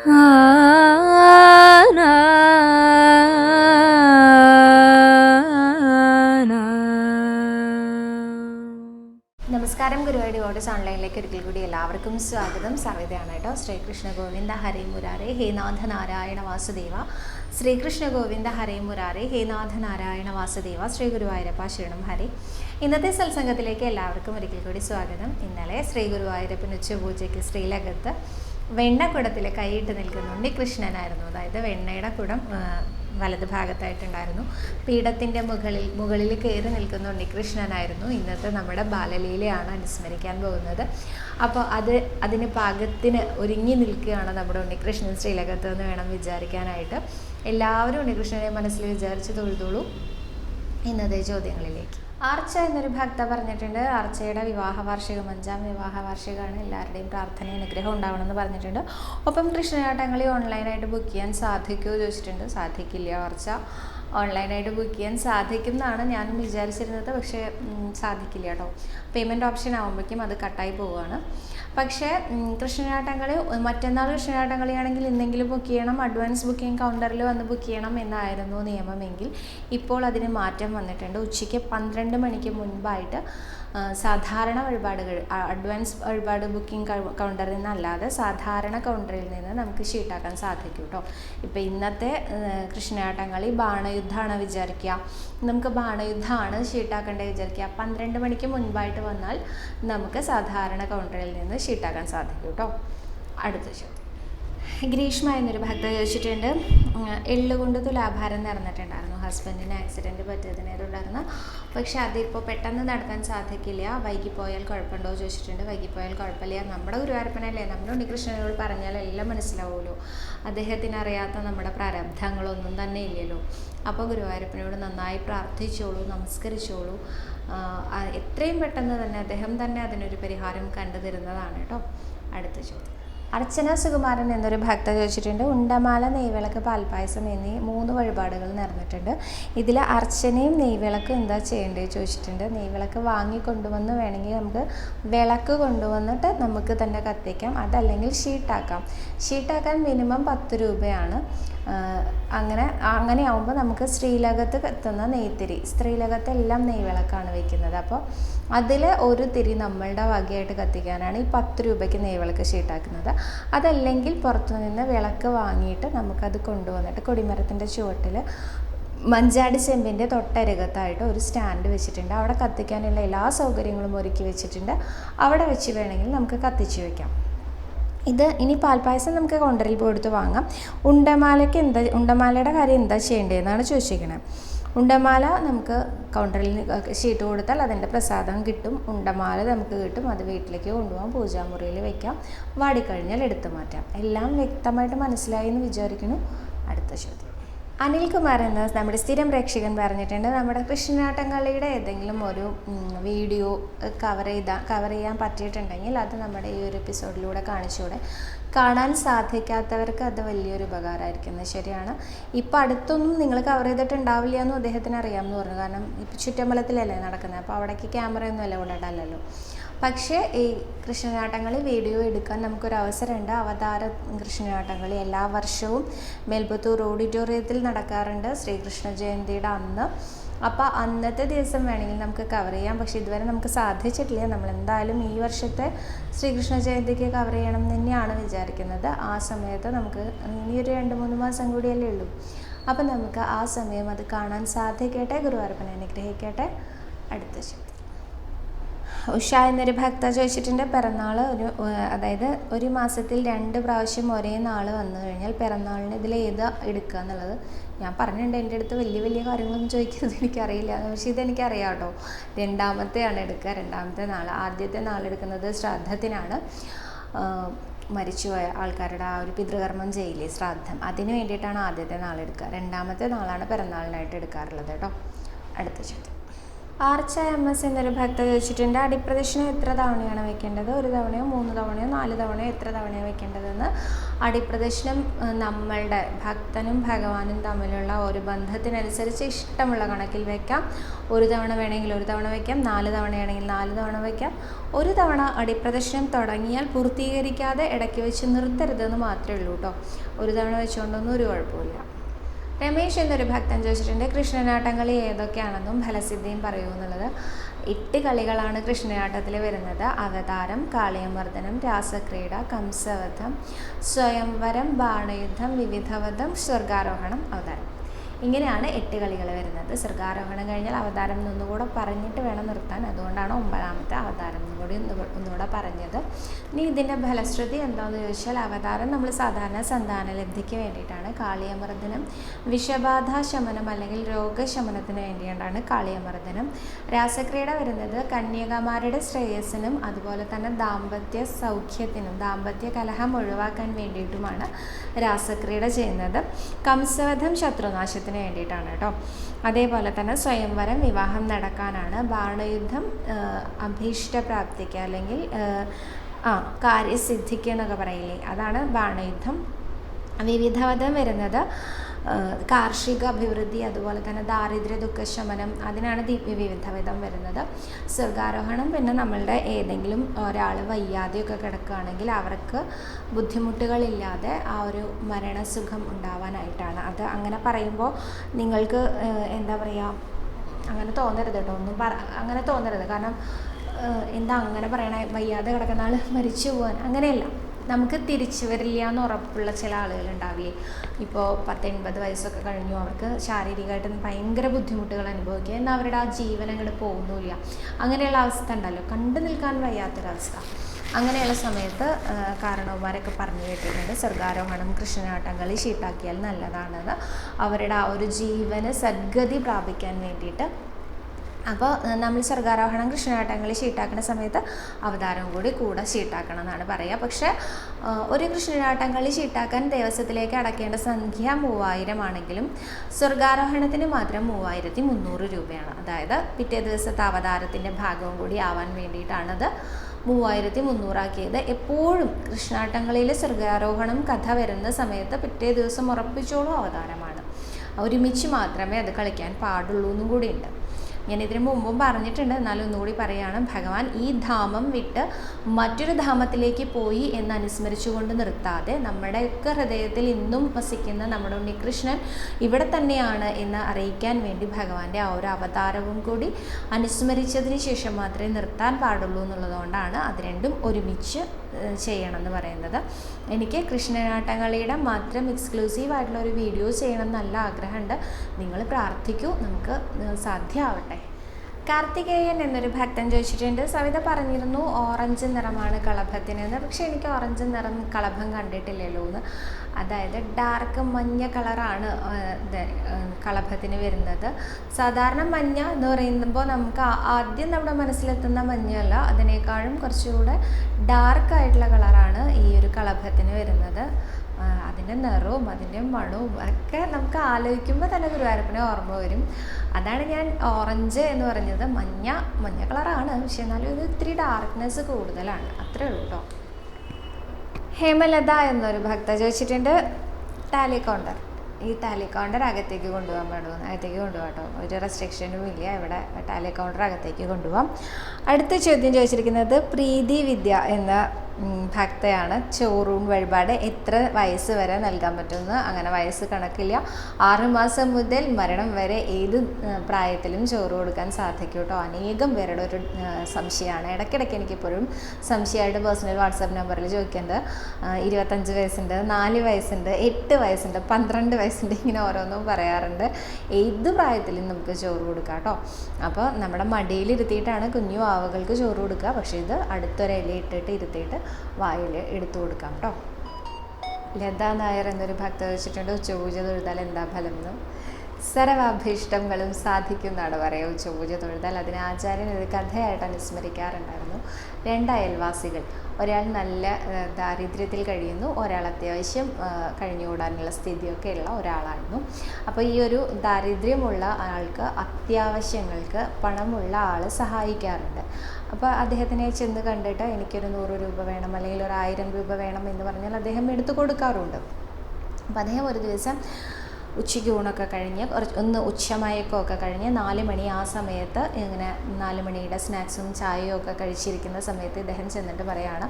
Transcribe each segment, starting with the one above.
നമസ്കാരം ഗുരുവായൂർ ഓഡിസ് ഓൺലൈനിലേക്ക് ഒരിക്കൽ കൂടി എല്ലാവർക്കും സ്വാഗതം. സർവതയാണ് കേട്ടോ. ശ്രീകൃഷ്ണ ഗോവിന്ദ ഹരേ മുരാരെ ഹേനാഥ നാരായണ വാസുദേവ. ശ്രീകൃഷ്ണ ഗോവിന്ദ ഹരേ മുരാരെ ഹേനാഥ നാരായണ വാസുദേവ. ശ്രീ ഗുരുവായൂരപ്പ ശരണം ഹരി. ഇന്നത്തെ സത്സംഗത്തിലേക്ക് എല്ലാവർക്കും ഒരിക്കൽ കൂടി സ്വാഗതം. ഇന്നലെ ശ്രീ ഗുരുവായൂരപ്പൻ ഉച്ചപൂജയ്ക്ക് ശ്രീലകത്ത് വെണ്ണക്കുടത്തിൽ കൈയിട്ട് നിൽക്കുന്ന ഉണ്ണികൃഷ്ണനായിരുന്നു അതായത് വെണ്ണയുടെ കുടം വലത് ഭാഗത്തായിട്ടുണ്ടായിരുന്നു. പീഠത്തിന്റെ മുകളിൽ മുകളിൽ കയറി നിൽക്കുന്ന ഉണ്ണികൃഷ്ണനായിരുന്നു ഇന്നത്തെ നമ്മുടെ ബാലലീലയാണ് അനുസ്മരിക്കാൻ പോകുന്നത്. അപ്പോൾ അത് അതിന് പാകത്തിന് ഒരുങ്ങി നിൽക്കുകയാണ് നമ്മുടെ ഉണ്ണികൃഷ്ണൻ ശ്രീലകത്ത് എന്ന് വേണം വിചാരിക്കാനായിട്ട്. എല്ലാവരും ഉണ്ണികൃഷ്ണനെ മനസ്സിൽ വിചാരിച്ച് തൊഴുതോളൂ. ഇന്നത്തെ ചോദ്യങ്ങളിലേക്ക്. ആർച്ച എന്നൊരു ഭക്ത പറഞ്ഞിട്ടുണ്ട്. ആർച്ചയുടെ വിവാഹ വാർഷികം അഞ്ചാം വിവാഹ വാർഷികമാണ്. എല്ലാവരുടെയും പ്രാർത്ഥന അനുഗ്രഹം ഉണ്ടാവണമെന്ന് പറഞ്ഞിട്ടുണ്ട്. ഒപ്പം കൃഷ്ണനാട്ടങ്ങളി ഓൺലൈനായിട്ട് ബുക്ക് ചെയ്യാൻ സാധിക്കുമോ ചോദിച്ചിട്ടുണ്ട്. സാധിക്കില്ല ആർച്ച. ഓൺലൈനായിട്ട് ബുക്ക് ചെയ്യാൻ സാധിക്കും എന്നാണ് ഞാൻ വിചാരിച്ചിരുന്നത്. പക്ഷേ സാധിക്കില്ല കേട്ടോ. പേയ്മെന്റ് ഓപ്ഷൻ ആകുമ്പോഴേക്കും അത് കട്ടായി പോവുകയാണ് പക്ഷേ ഉം, കൃഷ്ണനാട്ടങ്ങളി മറ്റന്നാൾ കൃഷ്ണനാട്ടങ്ങളിയാണെങ്കിൽ ഇന്നെങ്കിലും ബുക്ക് ചെയ്യണം. അഡ്വാൻസ് ബുക്കിംഗ് കൗണ്ടറിൽ വന്ന് ബുക്ക് ചെയ്യണം എന്നായിരുന്നു നിയമമെങ്കിൽ. ഇപ്പോൾ അതിന് മാറ്റം വന്നിട്ടുണ്ട്. ഉച്ചയ്ക്ക് പന്ത്രണ്ട് മണിക്ക് മുൻപായിട്ട് സാധാരണ വഴിപാടുകൾ അഡ്വാൻസ് വഴിപാട് ബുക്കിംഗ് കൗണ്ടറിൽ നിന്നല്ലാതെ സാധാരണ കൗണ്ടറിൽ നിന്ന് നമുക്ക് ഷീട്ടാക്കാൻ സാധിക്കും കേട്ടോ ഇപ്പോൾ ഇന്നത്തെ കൃഷ്ണയാട്ടങ്ങളി ബാണയുദ്ധമാണ് വിചാരിക്കുക നമുക്ക് ബാണയുദ്ധമാണ് ഷീട്ടാക്കേണ്ടത് വിചാരിക്കുക പന്ത്രണ്ട് മണിക്ക് മുൻപായിട്ട് വന്നാൽ നമുക്ക് സാധാരണ കൗണ്ടറിൽ നിന്ന് ഷീട്ടാക്കാൻ സാധിക്കും കേട്ടോ അടുത്ത ചോദ്യം ഗ്രീഷ്മ എന്നൊരു ഭക്ത ചോദിച്ചിട്ടുണ്ട്. എള്ളു എള്ളുകൊണ്ട് തുലാഭാരം നടന്നിട്ടുണ്ടായിരുന്നു. ഹസ്ബൻഡിന് ആക്സിഡന്റ് പറ്റിയതിനെ തുടർന്ന്. പക്ഷേ അതിപ്പോൾ പെട്ടെന്ന് നടത്താൻ സാധിക്കില്ല. വൈകിപ്പോയാൽ പോയാൽ കുഴപ്പമുണ്ടോ ചോദിച്ചിട്ടുണ്ട്. വൈകിപ്പോയാൽ പോയാൽ കുഴപ്പമില്ല. നമ്മുടെ ഗുരുവായൂരപ്പനല്ലേ? നമ്മുടെ ഉണ്ണികൃഷ്ണനോട് പറഞ്ഞാൽ എല്ലാം മനസ്സിലാവുമല്ലോ. അദ്ദേഹത്തിന് അറിയാത്ത നമ്മുടെ പ്രാരബ്ധങ്ങളൊന്നും തന്നെ ഇല്ലല്ലോ. അപ്പോൾ ഗുരുവായൂരപ്പനോട് നന്നായി പ്രാർത്ഥിച്ചോളൂ നമസ്കരിച്ചോളൂ. എത്രയും പെട്ടെന്ന് തന്നെ അദ്ദേഹം തന്നെ അതിനൊരു പരിഹാരം കണ്ടു തരുന്നതാണ് കേട്ടോ. അടുത്ത ചോദ്യം. അർച്ചന സുകുമാരൻ എന്നൊരു ഭക്ത ചോദിച്ചിട്ടുണ്ട് ഉണ്ടമാല നെയ്വിളക്ക് പാൽപ്പായസം എന്നീ മൂന്ന് വഴിപാടുകൾ നടന്നിട്ടുണ്ട്. ഇതിൽ അർച്ചനയും നെയ്വിളക്കും എന്താ ചെയ്യേണ്ടത്? ചോദിച്ചിട്ടുണ്ട്. നെയ്വിളക്ക് വാങ്ങിക്കൊണ്ടുവന്ന് വേണമെങ്കിൽ നമുക്ക് വിളക്ക് കൊണ്ടുവന്നിട്ട് നമുക്ക് തന്നെ കത്തിക്കാം. അതല്ലെങ്കിൽ ഷീട്ടാക്കാം. ഷീട്ടാക്കാൻ മിനിമം പത്ത് രൂപയാണ്. അങ്ങനെ അങ്ങനെയാവുമ്പോൾ നമുക്ക് ശ്രീലകത്ത് എത്തുന്ന നെയ്ത്തിരി ശ്രീലകത്ത് എല്ലാം നെയ്വിളക്കാണ് വെക്കുന്നത്. അപ്പോൾ അതിൽ ഒരു തിരി നമ്മളുടെ വകയായിട്ട് കത്തിക്കാനാണ് ഈ പത്ത് രൂപയ്ക്ക് നെയ്വിളക്ക് ഷീട്ടാക്കുന്നത്. അതല്ലെങ്കിൽ പുറത്തുനിന്ന് വിളക്ക് വാങ്ങിയിട്ട് നമുക്കത് കൊണ്ടുവന്നിട്ട് കൊടിമരത്തിന്റെ ചുവട്ടിൽ മഞ്ചാടി ചെമ്പിന്റെ തൊട്ടരകത്തായിട്ട് ഒരു സ്റ്റാൻഡ് വെച്ചിട്ടുണ്ട്. അവിടെ കത്തിക്കാനുള്ള എല്ലാ സൗകര്യങ്ങളും ഒരുക്കി വെച്ചിട്ടുണ്ട്. അവിടെ വെച്ച് വേണമെങ്കിൽ നമുക്ക് കത്തിച്ച് വയ്ക്കാം ഇത് ഇനി പാൽപ്പായസം നമുക്ക് കൗണ്ടറിൽ പോയെടുത്ത് വാങ്ങാം. ഉണ്ടമാലയ്ക്ക് എന്താ ഉണ്ടമാലയുടെ കാര്യം എന്താ ചെയ്യേണ്ടതെന്നാണ് ചോദിച്ചിരിക്കുന്നത് ഉണ്ടമാല നമുക്ക് കൗണ്ടറിൽ ഷീറ്റ് കൊടുത്താൽ അതിന്റെ പ്രസാദം കിട്ടും. ഉണ്ടമാല നമുക്ക് കിട്ടും. അത് വീട്ടിലേക്ക് കൊണ്ടുപോകാം. പൂജാമുറിയിൽ വെക്കാം. വാടിക്കഴിഞ്ഞാൽ എടുത്തു മാറ്റാം. എല്ലാം വ്യക്തമായിട്ട് മനസ്സിലായി എന്ന് വിചാരിക്കുന്നു. അടുത്ത ചോദ്യം. അനിൽകുമാർ എന്ന നമ്മുടെ സ്ഥിരം പ്രേക്ഷകൻ പറഞ്ഞിട്ടുണ്ട്. നമ്മുടെ കൃഷ്ണനാട്ടംകളിയുടെ ഏതെങ്കിലും ഒരു വീഡിയോ കവർ ചെയ്താൽ കവർ ചെയ്യാൻ പറ്റിയിട്ടുണ്ടെങ്കിൽ അത് നമ്മുടെ ഈ ഒരു എപ്പിസോഡിലൂടെ കാണിച്ചുകൂടെ. കാണാൻ സാധിക്കാത്തവർക്ക് അത് വലിയൊരു ഉപകാരമായിരിക്കുന്നത് ശരിയാണ്. ഇപ്പം അടുത്തൊന്നും നിങ്ങൾ കവർ ചെയ്തിട്ടുണ്ടാവില്ല എന്നും അദ്ദേഹത്തിന് അറിയാമെന്ന് പറഞ്ഞു. കാരണം ഇപ്പം ചുറ്റമ്പലത്തിലല്ലേ നടക്കുന്നത്. അപ്പോൾ അവിടേക്ക് ക്യാമറയൊന്നും അല്ല കൊണ്ടിട്ടല്ലല്ലോ പക്ഷേ ഈ കൃഷ്ണനാട്ടങ്ങളി വീഡിയോ എടുക്കാൻ നമുക്കൊരു അവസരമുണ്ട് അവതാര കൃഷ്ണനാട്ടങ്ങളി എല്ലാ വർഷവും മേൽപ്പത്തൂർ ഓഡിറ്റോറിയത്തിൽ നടക്കാറുണ്ട് ശ്രീകൃഷ്ണ ജയന്തിയുടെ അന്ന്. അപ്പോൾ അന്നത്തെ ദിവസം വേണമെങ്കിൽ നമുക്ക് കവർ ചെയ്യാം. പക്ഷേ ഇതുവരെ നമുക്ക് സാധിച്ചിട്ടില്ല. നമ്മൾ എന്തായാലും ഈ വർഷത്തെ ശ്രീകൃഷ്ണ ജയന്തിക്ക് കവർ ചെയ്യണം എന്ന് തന്നെയാണ് വിചാരിക്കുന്നത്. ആ സമയത്ത് നമുക്ക് ഇനിയൊരു രണ്ട് മൂന്ന് മാസം കൂടിയല്ലേ ഉള്ളൂ. അപ്പം നമുക്ക് ആ സമയം അത് കാണാൻ സാധിക്കട്ടെ. ഗുരുവായൂരപ്പനെ അനുഗ്രഹിക്കട്ടെ. അടുത്ത ചോദ്യം ഉഷ എന്നൊരു ഭക്ത ചോദിച്ചിട്ടുണ്ട്. പിറന്നാൾ ഒരു അതായത് ഒരു മാസത്തിൽ രണ്ട് പ്രാവശ്യം ഒരേ നാൾ വന്നു കഴിഞ്ഞാൽ പിറന്നാളിന് ഇതിൽ ഏതാ എടുക്കുക എന്നുള്ളത് ഞാൻ പറഞ്ഞിട്ടുണ്ട്. എന്റെ അടുത്ത് വലിയ വലിയ കാര്യങ്ങളൊന്നും ചോദിക്കുന്നത് എനിക്കറിയില്ല. പക്ഷേ ഇതെനിക്കറിയാം കേട്ടോ രണ്ടാമത്തെയാണ് എടുക്കുക. രണ്ടാമത്തെ നാൾ ആദ്യത്തെ നാൾ എടുക്കുന്നത് ശ്രാദ്ധത്തിനാണ്. മരിച്ചുപോയ ആൾക്കാരുടെ ആ ഒരു പിതൃകർമ്മം ചെയ്യില്ലേ? ശ്രാദ്ധം. അതിന് വേണ്ടിയിട്ടാണ് ആദ്യത്തെ നാളെടുക്കുക രണ്ടാമത്തെ നാളാണ് പിറന്നാളിനായിട്ട് എടുക്കാറുള്ളത് കേട്ടോ. അടുത്ത ചോദ്യം. ആർച്ച എം എസ് എന്നൊരു ഭക്ത ചോദിച്ചിട്ടുണ്ട് അടിപ്രദക്ഷിണം എത്ര തവണയാണ് വെക്കേണ്ടത്? ഒരു തവണയോ മൂന്ന് തവണയോ നാല് തവണയോ എത്ര തവണയോ വെക്കേണ്ടതെന്ന്? അടിപ്രദക്ഷിണം നമ്മളുടെ ഭക്തനും ഭഗവാനും തമ്മിലുള്ള ഒരു ബന്ധത്തിനനുസരിച്ച് ഇഷ്ടമുള്ള കണക്കിൽ വെക്കാം. ഒരു തവണ വേണമെങ്കിൽ ഒരു തവണ വയ്ക്കാം നാല് തവണയാണെങ്കിൽ നാല് തവണ വയ്ക്കാം ഒരു തവണ അടിപ്രദക്ഷിണം തുടങ്ങിയാൽ പൂർത്തീകരിക്കാതെ ഇടയ്ക്ക് വെച്ച് നിർത്തരുതെന്ന് മാത്രമേ ഉള്ളൂ കേട്ടോ. ഒരു തവണ വെച്ചുകൊണ്ടൊന്നും ഒരു കുഴപ്പമില്ല രമേശ് എന്നൊരു ഭക്തൻ ചോദിച്ചിട്ടുണ്ട് കൃഷ്ണനാട്ടങ്ങളി ഏതൊക്കെയാണെന്നും ഫലസിദ്ധിയും പറയൂ എന്നുള്ളത് എട്ട് കളികളാണ് കൃഷ്ണനാട്ടത്തിൽ വരുന്നത്. അവതാരം കാളിയമർദ്ദനം രാസക്രീഡ കംസവധം സ്വയംവരം ബാണയുദ്ധം വിവിധവധം സ്വർഗാരോഹണം അവതാരം. ഇങ്ങനെയാണ് എട്ട് കളികൾ വരുന്നത്. സ്വർഗാരോഹണം കഴിഞ്ഞാൽ അവതാരം എന്നൊന്നുകൂടെ പറഞ്ഞിട്ട് വേണം നിർത്താൻ. അതുകൊണ്ടാണ് ഒമ്പതാമത്തെ അവതാരം കൂടി ഒന്ന് ഒന്നുകൂടെ പറഞ്ഞത്. ഇനി ഇതിന്റെ ഫലശ്രുതി എന്താണെന്ന് ചോദിച്ചാൽ അവതാരം നമ്മൾ സാധാരണ സന്താനലബ്ധിക്ക് വേണ്ടിയിട്ടാണ്. കാളിയമർദ്ദനം വിഷബാധ ശമനം അല്ലെങ്കിൽ രോഗശമനത്തിന് വേണ്ടിയാണ് കാളിയമർദ്ദനം. രാസക്രീഡ വരുന്നത് കന്യകമാരുടെ ശ്രേയസ്സിനും അതുപോലെ തന്നെ ദാമ്പത്യ സൗഖ്യത്തിനും ദാമ്പത്യ കലഹം ഒഴിവാക്കാൻ വേണ്ടിയിട്ടുമാണ് രാസക്രീഡ ചെയ്യുന്നത്. കംസവധം ശത്രുനാശത്തിന് വേണ്ടിയിട്ടാണ് കേട്ടോ. അതേപോലെ തന്നെ സ്വയംവരം വിവാഹം നടക്കാനാണ് ബാണയുദ്ധം അഭീഷ്ടപ്രാപ്തിക്ക് അല്ലെങ്കിൽ ആ കാര്യസിദ്ധിക്ക് എന്നൊക്കെ പറയില്ലേ? അതാണ് ബാണയുദ്ധം വിവിധവധം വരുന്നത് കാർഷിക അഭിവൃദ്ധി അതുപോലെ തന്നെ ദാരിദ്ര്യ ദുഃഖശമനം അതിനാണ് വിവിധവിധം വരുന്നത്. സ്വർഗാരോഹണം പിന്നെ നമ്മളുടെ ഏതെങ്കിലും ഒരാൾ വയ്യാതെയൊക്കെ കിടക്കുകയാണെങ്കിൽ അവർക്ക് ബുദ്ധിമുട്ടുകളില്ലാതെ ആ ഒരു മരണസുഖം ഉണ്ടാവാനായിട്ടാണ്. അത് അങ്ങനെ പറയുമ്പോൾ നിങ്ങൾക്ക് എന്താ പറയുക അങ്ങനെ തോന്നരുത് കേട്ടോ. ഒന്നും പറ അങ്ങനെ തോന്നരുത്. കാരണം എന്താ അങ്ങനെ പറയണേ? വയ്യാതെ കിടക്കുന്ന ആൾ മരിച്ചു പോകാൻ അങ്ങനെയല്ല. നമുക്ക് തിരിച്ചു വരില്ല എന്ന് ഉറപ്പുള്ള ചില ആളുകൾ ഉണ്ടാവില്ലേ ഇപ്പോൾ പത്തൊൻപത് വയസ്സൊക്കെ കഴിഞ്ഞു അവർക്ക് ശാരീരികമായിട്ട് ഭയങ്കര ബുദ്ധിമുട്ടുകൾ അനുഭവിക്കുക എന്നാൽ അവരുടെ ആ ജീവൻ അങ്ങോട്ട് പോകുന്നില്ല അങ്ങനെയുള്ള അവസ്ഥ ഉണ്ടല്ലോ. കണ്ടു നിൽക്കാൻ വയ്യാത്തൊരവസ്ഥ. അങ്ങനെയുള്ള സമയത്ത് കാരണവന്മാരൊക്കെ പറഞ്ഞു കേട്ടിട്ടുണ്ട്. സ്വർഗാരോഹണം കൃഷ്ണനാട്ടം കളി ഷീട്ടാക്കിയാൽ നല്ലതാണെന്ന്. അവരുടെ ആ ഒരു ജീവന് സദ്ഗതി പ്രാപിക്കാൻ വേണ്ടിയിട്ട് അപ്പോൾ നമ്മൾ സ്വർഗാരോഹണം കൃഷ്ണനാട്ടങ്ങളിൽ ഷീട്ടാക്കുന്ന സമയത്ത് അവതാരം കൂടി കൂടെ ഷീട്ടാക്കണം എന്നാണ് പറയുക. പക്ഷേ ഒരു കൃഷ്ണനാട്ടങ്ങളിൽ ഷീട്ടാക്കാൻ ദേവസ്വത്തിലേക്ക് അടക്കേണ്ട സംഖ്യ മൂവായിരം ആണെങ്കിലും സ്വർഗാരോഹണത്തിന് മാത്രം മൂവായിരത്തി മുന്നൂറ് രൂപയാണ്. അതായത് പിറ്റേ ദിവസത്തെ അവതാരത്തിന്റെ ഭാഗവും കൂടി ആവാൻ വേണ്ടിയിട്ടാണത് മൂവായിരത്തി മുന്നൂറാക്കിയത്. എപ്പോഴും കൃഷ്ണാട്ടങ്ങളിൽ സ്വർഗാരോഹണം കഥ വരുന്ന സമയത്ത് പിറ്റേ ദിവസം ഉറപ്പിച്ചോളും അവതാരമാണ്. ഒരുമിച്ച് മാത്രമേ അത് കളിക്കാൻ പാടുള്ളൂ എന്നും കൂടിയുണ്ട്. ഞാൻ ഇതിനു മുമ്പും പറഞ്ഞിട്ടുണ്ട്. എന്നാലും ഒന്നുകൂടി പറയുകയാണ് ഭഗവാൻ ഈ ധാമം വിട്ട് മറ്റൊരു ധാമത്തിലേക്ക് പോയി എന്ന് അനുസ്മരിച്ചുകൊണ്ട് നിർത്താതെ നമ്മുടെയൊക്കെ ഹൃദയത്തിൽ ഇന്നും വസിക്കുന്ന നമ്മുടെ ഉണ്ണികൃഷ്ണൻ ഇവിടെ തന്നെയാണ് എന്ന് അറിയിക്കാൻ വേണ്ടി ഭഗവാന്റെ ആ ഒരു അവതാരവും കൂടി അനുസ്മരിച്ചതിന് ശേഷം മാത്രമേ നിർത്താൻ പാടുള്ളൂ എന്നുള്ളതുകൊണ്ടാണ് അത് രണ്ടും ഒരുമിച്ച് ചെയ്യണം എന്ന് പറയുന്നത്. എനിക്ക് കൃഷ്ണനാട്ടങ്ങളിയുടെ മാത്രം എക്സ്ക്ലൂസീവ് ആയിട്ടുള്ള ഒരു വീഡിയോ ചെയ്യണം എന്ന് നല്ല ആഗ്രഹമുണ്ട്. നിങ്ങൾ പ്രാർത്ഥിക്കൂ. നമുക്ക് സാധ്യമാവട്ടെ. കാർത്തികേയൻ എന്നൊരു ഭക്തൻ ചോദിച്ചിട്ടുണ്ട്. സവിത പറഞ്ഞിരുന്നു ഓറഞ്ച് നിറമാണ് കളഭത്തിന് എന്ന് പക്ഷേ എനിക്ക് ഓറഞ്ച് നിറം കളഭം കണ്ടിട്ടില്ലല്ലോ എന്ന്. അതായത് ഡാർക്ക് മഞ്ഞ കളറാണ് കളഭത്തിന് വരുന്നത്. സാധാരണ മഞ്ഞ എന്ന് പറയുമ്പോൾ നമുക്ക് ആദ്യം നമ്മുടെ മനസ്സിലെത്തുന്ന മഞ്ഞല്ല അതിനേക്കാളും കുറച്ചുകൂടെ ഡാർക്ക് ആയിട്ടുള്ള കളറാണ് ഈ ഒരു കളഭത്തിന് വരുന്നത്. അതിന്റെ നിറവും അതിന്റെ മണവും ഒക്കെ നമുക്ക് ആലോചിക്കുമ്പോൾ തന്നെ ഗുരുവായൂരപ്പനെ ഓർമ്മ വരും. അതാണ് ഞാൻ ഓറഞ്ച് എന്ന് പറഞ്ഞത്. മഞ്ഞ മഞ്ഞ കളറാണ് പക്ഷെ എന്നാലും ഇത് ഇത്തിരി ഡാർക്ക്നെസ് കൂടുതലാണ്. അത്രേ ഉള്ളൂ കേട്ടോ ഹേമലത എന്നൊരു ഭക്ത ചോദിച്ചിട്ടുണ്ട്. ടാലി കൗണ്ടർ ഈ ടാലി കൗണ്ടർ അകത്തേക്ക് കൊണ്ടുപോകാൻ പാടും അകത്തേക്ക് കൊണ്ടുപോകാം കേട്ടോ ഒരു റെസ്ട്രിക്ഷനും ഇല്ല. ഇവിടെ ടാലി കൗണ്ടർ അകത്തേക്ക് കൊണ്ടുപോകാം. അടുത്ത ചോദ്യം ചോദിച്ചിരിക്കുന്നത് പ്രീതി വിദ്യ എന്ന ഭക്തയാണ്. ചോറൂൺ വഴിപാട് എത്ര വയസ്സ് വരെ നൽകാൻ പറ്റുമെന്ന് അങ്ങനെ വയസ്സ് കണക്കില്ല. ആറുമാസം മുതൽ മരണം വരെ ഏത് പ്രായത്തിലും ചോറ് കൊടുക്കാൻ സാധിക്കും കേട്ടോ അനേകം പേരുടെ ഒരു സംശയമാണ്. ഇടയ്ക്കിടയ്ക്ക് എനിക്കിപ്പോഴും സംശയമായിട്ട് പേഴ്സണൽ വാട്സാപ്പ് നമ്പറിൽ ചോദിക്കേണ്ടത് ഇരുപത്തഞ്ച് വയസ്സുണ്ട് നാല് വയസ്സുണ്ട് എട്ട് വയസ്സുണ്ട് പന്ത്രണ്ട് വയസ്സുണ്ട് ഇങ്ങനെ ഓരോന്നും പറയാറുണ്ട്. ഏത് പ്രായത്തിലും നമുക്ക് ചോറ് കൊടുക്കാം കേട്ടോ അപ്പോൾ നമ്മുടെ മടിയിലിരുത്തിയിട്ടാണ് കുഞ്ഞു ആവുകൾക്ക് ചോറ് കൊടുക്കുക. പക്ഷേ ഇത് അടുത്തൊരു ഇല ഇട്ടിട്ട് ഇരുത്തിയിട്ട് വായിൽ എടുത്തു കൊടുക്കാം കേട്ടോ ലത നായർ എന്നൊരു ഭക്ത വെച്ചിട്ടുണ്ട് ഉച്ചപൂജ തൊഴുതാൽ എന്താ ഫലം എന്ന് സർവാഭീഷ്ടങ്ങളും സാധിക്കുന്നതാണ് പറയുക ഉച്ചപൂജ തൊഴുതാൽ. അതിന് ആചാര്യൻ ഒരു കഥയായിട്ട് അനുസ്മരിക്കാറുണ്ടായിരുന്നു രണ്ട് അയൽവാസികൾ. ഒരാൾ നല്ല ദാരിദ്ര്യത്തിൽ കഴിയുന്നു. ഒരാൾ അത്യാവശ്യം കഴിഞ്ഞുകൂടാനുള്ള സ്ഥിതിയൊക്കെ ഉള്ള ഒരാളായിരുന്നു. അപ്പോൾ ഈ ഒരു ദാരിദ്ര്യമുള്ള ആൾക്ക് അത്യാവശ്യങ്ങൾക്ക് പണമുള്ള ആൾ സഹായിക്കാറുണ്ട്. അപ്പോൾ അദ്ദേഹത്തിനെ ചെന്ന് കണ്ടിട്ട് എനിക്കൊരു നൂറ് രൂപ വേണം അല്ലെങ്കിൽ ഒരു ആയിരം രൂപ വേണം എന്ന് പറഞ്ഞാൽ അദ്ദേഹം എടുത്തു കൊടുക്കാറുണ്ട്. അപ്പോൾ അദ്ദേഹം ഒരു ദിവസം ഉച്ചയ്ക്ക് ഊണൊക്കെ കഴിഞ്ഞ് കുറച്ച് ഒന്ന് ഉച്ചമയക്കമൊക്കെ കഴിഞ്ഞ് നാല് മണി ആ സമയത്ത് ഇങ്ങനെ നാല് മണിയുടെ സ്നാക്സും ചായയും ഒക്കെ കഴിച്ചിരിക്കുന്ന സമയത്ത് ഇദ്ദേഹം ചെന്നിട്ട് പറയാണ്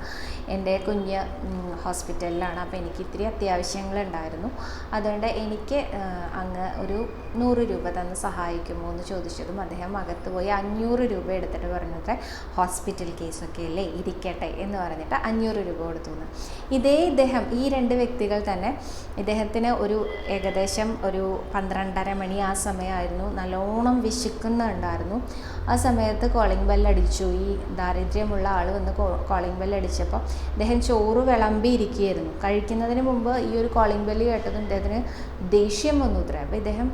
എന്റെ കുഞ്ഞ് ഹോസ്പിറ്റലിലാണ്. അപ്പോൾ എനിക്ക് ഇത്തിരി അത്യാവശ്യങ്ങളുണ്ടായിരുന്നു. അതുകൊണ്ട് എനിക്ക് അങ്ങ് ഒരു നൂറ് രൂപ തന്ന് സഹായിക്കുമോ എന്ന് ചോദിച്ചതും അദ്ദേഹം അകത്ത് പോയി അഞ്ഞൂറ് രൂപ എടുത്തിട്ട് പറഞ്ഞിട്ട് ഹോസ്പിറ്റൽ കേസൊക്കെ അല്ലേ? ഇരിക്കട്ടെ എന്ന് പറഞ്ഞിട്ട് അഞ്ഞൂറ് രൂപ കൊടുത്തു ഇതേ ഇദ്ദേഹം ഈ രണ്ട് വ്യക്തികൾ തന്നെ ഇദ്ദേഹത്തിന് ഒരു ഏകദേശം ഒരു പന്ത്രണ്ടര മണി ആ സമയമായിരുന്നു. നല്ലോണം വിശക്കുന്നുണ്ടായിരുന്നു ആ സമയത്ത് കോളിംഗ് ബെല്ലടിച്ചു ഈ ദാരിദ്ര്യമുള്ള ആൾ വന്ന് കോളിംഗ് ബെല്ലടിച്ചപ്പോൾ അദ്ദേഹം ചോറ് വിളമ്പിയിരിക്കുകയായിരുന്നു. കഴിക്കുന്നതിന് മുമ്പ് ഈ ഒരു കോളിംഗ് ബെല്ല് കേട്ടതും ഇദ്ദേഹത്തിന് ദേഷ്യം വന്നു ഇത്ര അപ്പോൾ ഇദ്ദേഹം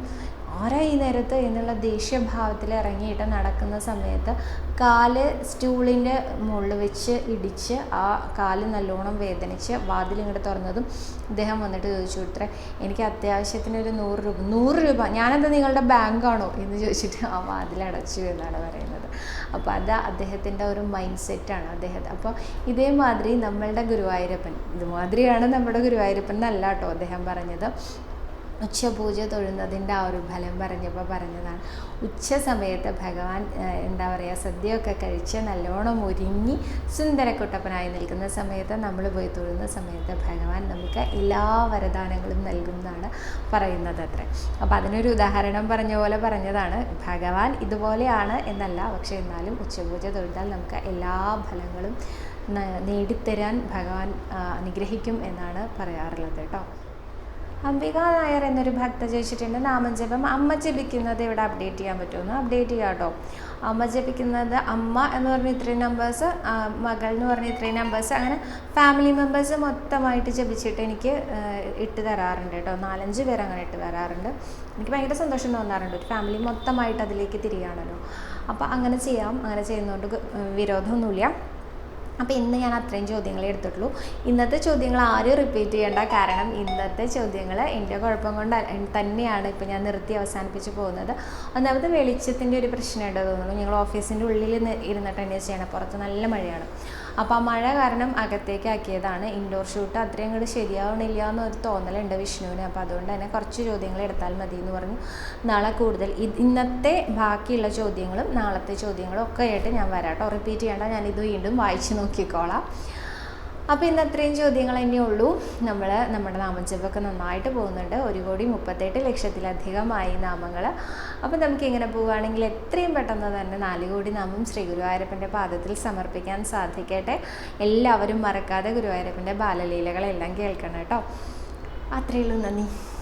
ആരാ ഈ നേരത്ത് എന്നുള്ള ദേഷ്യഭാവത്തിൽ ഇറങ്ങിയിട്ട് നടക്കുന്ന സമയത്ത് കാൽ സ്റ്റൂളിന്റെ മുകളിൽ വെച്ച് ഇടിച്ച് ആ കാൽ നല്ലോണം വേദനിച്ച് വാതിൽ ഇങ്ങോട്ട് തുറന്നതും ഇദ്ദേഹം വന്നിട്ട് ചോദിച്ചു ഇത്ര എനിക്ക് അത്യാവശ്യത്തിന് ഒരു നൂറ് രൂപ നൂറ് രൂപ ഞാനെന്താ നിങ്ങളുടെ ബാങ്കാണോ? എന്ന് ചോദിച്ചിട്ട് ആ വാതിലടച്ചു എന്നാണ് പറയുന്നത്. അപ്പോൾ അത് അദ്ദേഹത്തിന്റെ ഒരു മൈൻഡ് സെറ്റാണ്. അദ്ദേഹത്തെ അപ്പോൾ ഇതേമാതിരി നമ്മളുടെ ഗുരുവായൂരപ്പൻ ഇതുമാതിരിയാണ് നമ്മുടെ ഗുരുവായൂരപ്പൻ എന്നല്ല കേട്ടോ അദ്ദേഹം പറഞ്ഞത്. ഉച്ചപൂജ തൊഴുന്നതിന്റെ ആ ഒരു ഫലം പറഞ്ഞപ്പോൾ പറഞ്ഞതാണ്. ഉച്ച സമയത്ത് ഭഗവാൻ എന്താ പറയുക സദ്യയൊക്കെ കഴിച്ച് നല്ലോണം ഒരുങ്ങി സുന്ദരക്കുട്ടപ്പനായി നിൽക്കുന്ന സമയത്ത് നമ്മൾ പോയി തൊഴുന്ന സമയത്ത് ഭഗവാൻ നമുക്ക് എല്ലാ വരദാനങ്ങളും നൽകുന്നതാണ് പറയുന്നത് അത്ര. അപ്പോൾ അതിനൊരു ഉദാഹരണം പറഞ്ഞ പോലെ പറഞ്ഞതാണ്. ഭഗവാൻ ഇതുപോലെയാണ് എന്നല്ല പക്ഷേ എന്നാലും ഉച്ചപൂജ തൊഴുതാൽ നമുക്ക് എല്ലാ ഫലങ്ങളും നേടിത്തരാൻ ഭഗവാൻ അനുഗ്രഹിക്കും എന്നാണ് പറയാറുള്ളത് കേട്ടോ. അംബിക നായർ എന്നൊരു ഭക്ത ചോദിച്ചിട്ടുണ്ട് നാമജപം അമ്മ ജപിക്കുന്നത് ഇവിടെ അപ്ഡേറ്റ് ചെയ്യാൻ പറ്റുമെന്ന് അപ്ഡേറ്റ് ചെയ്യാം കേട്ടോ അമ്മ ജപിക്കുന്നത് അമ്മ എന്ന് പറഞ്ഞ ഇത്രയും നമ്പേഴ്സ് മകൾ എന്ന് പറഞ്ഞ ഇത്രയും നമ്പേഴ്സ് അങ്ങനെ ഫാമിലി മെമ്പേഴ്സ് മൊത്തമായിട്ട് ജപിച്ചിട്ട് എനിക്ക് ഇട്ട് തരാറുണ്ട് കേട്ടോ. നാലഞ്ച് പേർ അങ്ങനെ ഇട്ട് തരാറുണ്ട്. എനിക്ക് ഭയങ്കര സന്തോഷം തോന്നാറുണ്ട്. ഒരു ഫാമിലി മൊത്തമായിട്ട് അതിലേക്ക് തിരിയാണല്ലോ. അപ്പോൾ അങ്ങനെ ചെയ്യാം. അങ്ങനെ ചെയ്യുന്നതുകൊണ്ട് വിരോധമൊന്നുമില്ല. അപ്പോൾ ഇന്ന് ഞാൻ അത്രയും ചോദ്യങ്ങളെ എടുത്തിട്ടുള്ളൂ. ഇന്നത്തെ ചോദ്യങ്ങൾ ആരും റിപ്പീറ്റ് ചെയ്യേണ്ട. കാരണം ഇന്നത്തെ ചോദ്യങ്ങൾ എന്റെ കുഴപ്പം കൊണ്ട് തന്നെയാണ് ഇപ്പോൾ ഞാൻ നിർത്തി അവസാനിപ്പിച്ച് പോകുന്നത്. ഒന്നാമത് വെളിച്ചത്തിന്റെ ഒരു പ്രശ്നമുണ്ട് തോന്നുന്നു. ഞങ്ങൾ ഓഫീസിന്റെ ഉള്ളിൽ ഇരുന്നിട്ട് തന്നെ ചെയ്യണം. പുറത്ത് നല്ല മഴയാണ്. അപ്പോൾ ആ മഴ കാരണം അകത്തേക്ക് ആക്കിയതാണ് ഇൻഡോർ ഷൂട്ട് അത്രയും അങ്ങോട്ട് ശരിയാവണില്ല എന്നൊരു തോന്നലുണ്ട് വിഷ്ണുവിന്. അപ്പോൾ അതുകൊണ്ട് തന്നെ കുറച്ച് ചോദ്യങ്ങൾ എടുത്താൽ മതി എന്ന് പറഞ്ഞു. നാളെ കൂടുതൽ ഇന്നത്തെ ബാക്കിയുള്ള ചോദ്യങ്ങളും നാളത്തെ ചോദ്യങ്ങളും ഒക്കെ ആയിട്ട് ഞാൻ വരാം കേട്ടോ റിപ്പീറ്റ് ചെയ്യേണ്ട ഞാനിത് വീണ്ടും വായിച്ചു നോക്കിക്കോളാം. അപ്പോൾ ഇന്ന് അത്രയും ചോദ്യങ്ങൾ തന്നെ ഉള്ളൂ. നമ്മൾ നമ്മുടെ നാമജപമൊക്കെ നന്നായിട്ട് പോകുന്നുണ്ട്. ഒരു കോടി മുപ്പത്തെട്ട് ലക്ഷത്തിലധികമായി നാമങ്ങൾ. അപ്പോൾ നമുക്ക് ഇങ്ങനെ പോവുകയാണെങ്കിൽ എത്രയും പെട്ടെന്ന് തന്നെ നാല് കോടി നാമം ശ്രീ ഗുരുവായൂരപ്പന്റെ പാദത്തിൽ സമർപ്പിക്കാൻ സാധിക്കട്ടെ. എല്ലാവരും മറക്കാതെ ഗുരുവായൂരപ്പന്റെ ബാലലീലകളെല്ലാം കേൾക്കണം കേട്ടോ. അത്രയേ ഉള്ളൂ. നന്ദി.